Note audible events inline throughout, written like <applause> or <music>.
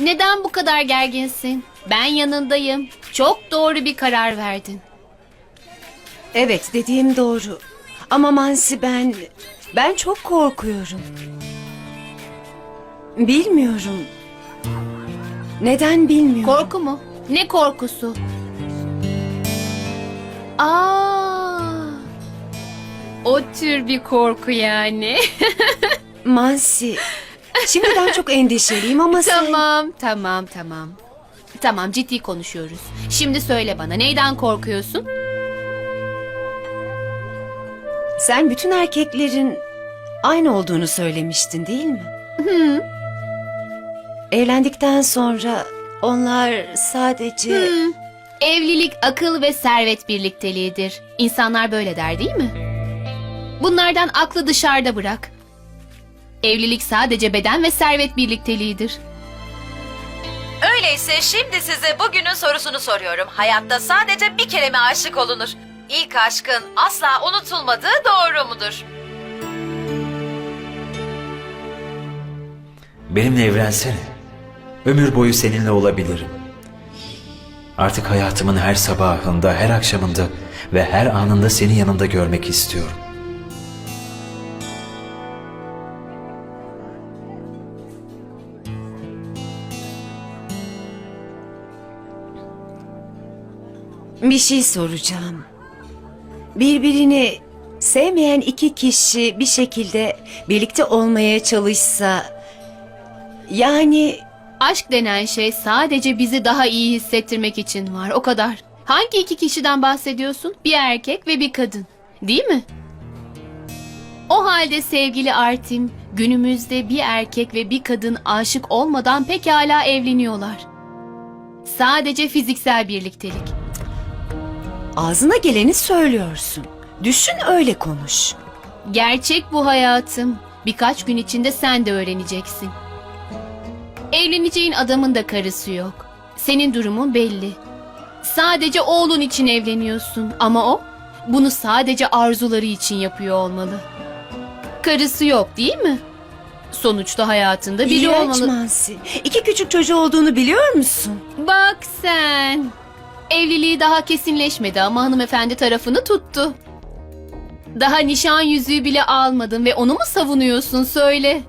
Neden bu kadar gerginsin? Ben yanındayım. Çok doğru bir karar verdin. Evet dediğim doğru. Ama Mansi ben... Ben çok korkuyorum. Bilmiyorum. Neden bilmiyorum. Korku mu? Ne korkusu? Aa! O tür bir korku yani. <laughs> Mansi. Şimdiden çok endişeliyim ama sen... tamam, tamam, tamam. Tamam, ciddi konuşuyoruz. Şimdi söyle bana, neyden korkuyorsun? Sen bütün erkeklerin aynı olduğunu söylemiştin değil mi? Hı. Evlendikten sonra onlar sadece... Hmm, Evlilik akıl ve servet birlikteliğidir. İnsanlar böyle der değil mi? Bunlardan aklı dışarıda bırak. Evlilik sadece beden ve servet birlikteliğidir. Öyleyse şimdi size bugünün sorusunu soruyorum. Hayatta sadece bir kere mi aşık olunur? İlk aşkın asla unutulmadığı doğru mudur? Benimle evlensene. Ömür boyu seninle olabilirim. Artık hayatımın her sabahında, her akşamında ve her anında seni yanımda görmek istiyorum. Bir şey soracağım. Birbirini sevmeyen iki kişi bir şekilde birlikte olmaya çalışsa... Yani Aşk denen şey sadece bizi daha iyi hissettirmek için var. O kadar. Hangi iki kişiden bahsediyorsun? Bir erkek ve bir kadın. Değil mi? O halde sevgili Artim, günümüzde bir erkek ve bir kadın aşık olmadan pekala evleniyorlar. Sadece fiziksel birliktelik. Ağzına geleni söylüyorsun. Düşün öyle konuş. Gerçek bu hayatım. Birkaç gün içinde sen de öğreneceksin. Evleneceğin adamın da karısı yok. Senin durumun belli. Sadece oğlun için evleniyorsun ama o bunu sadece arzuları için yapıyor olmalı. Karısı yok değil mi? Sonuçta hayatında biri İğrenç olmalı. Mansi. İki küçük çocuğu olduğunu biliyor musun? Bak sen. Evliliği daha kesinleşmedi ama hanımefendi tarafını tuttu. Daha nişan yüzüğü bile almadın ve onu mu savunuyorsun söyle.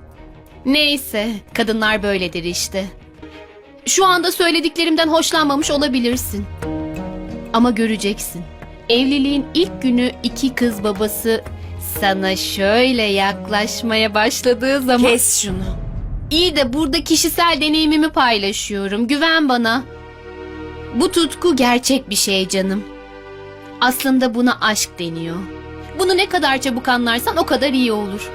Neyse, kadınlar böyledir işte. Şu anda söylediklerimden hoşlanmamış olabilirsin. Ama göreceksin. Evliliğin ilk günü iki kız babası sana şöyle yaklaşmaya başladığı zaman... Kes şunu. İyi de burada kişisel deneyimimi paylaşıyorum. Güven bana. Bu tutku gerçek bir şey canım. Aslında buna aşk deniyor. Bunu ne kadar çabuk anlarsan o kadar iyi olur.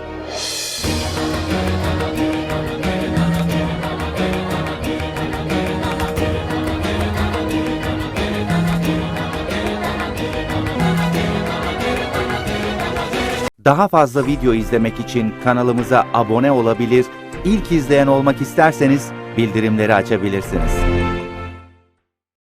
Daha fazla video izlemek için kanalımıza abone olabilir, ilk izleyen olmak isterseniz bildirimleri açabilirsiniz.